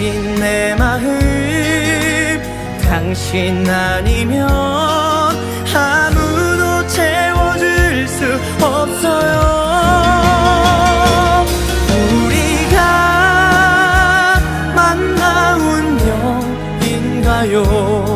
어린 내 마음? 당신 아니면 아무도 채워줄 수 없어요. 우리가 만나 운명인가요?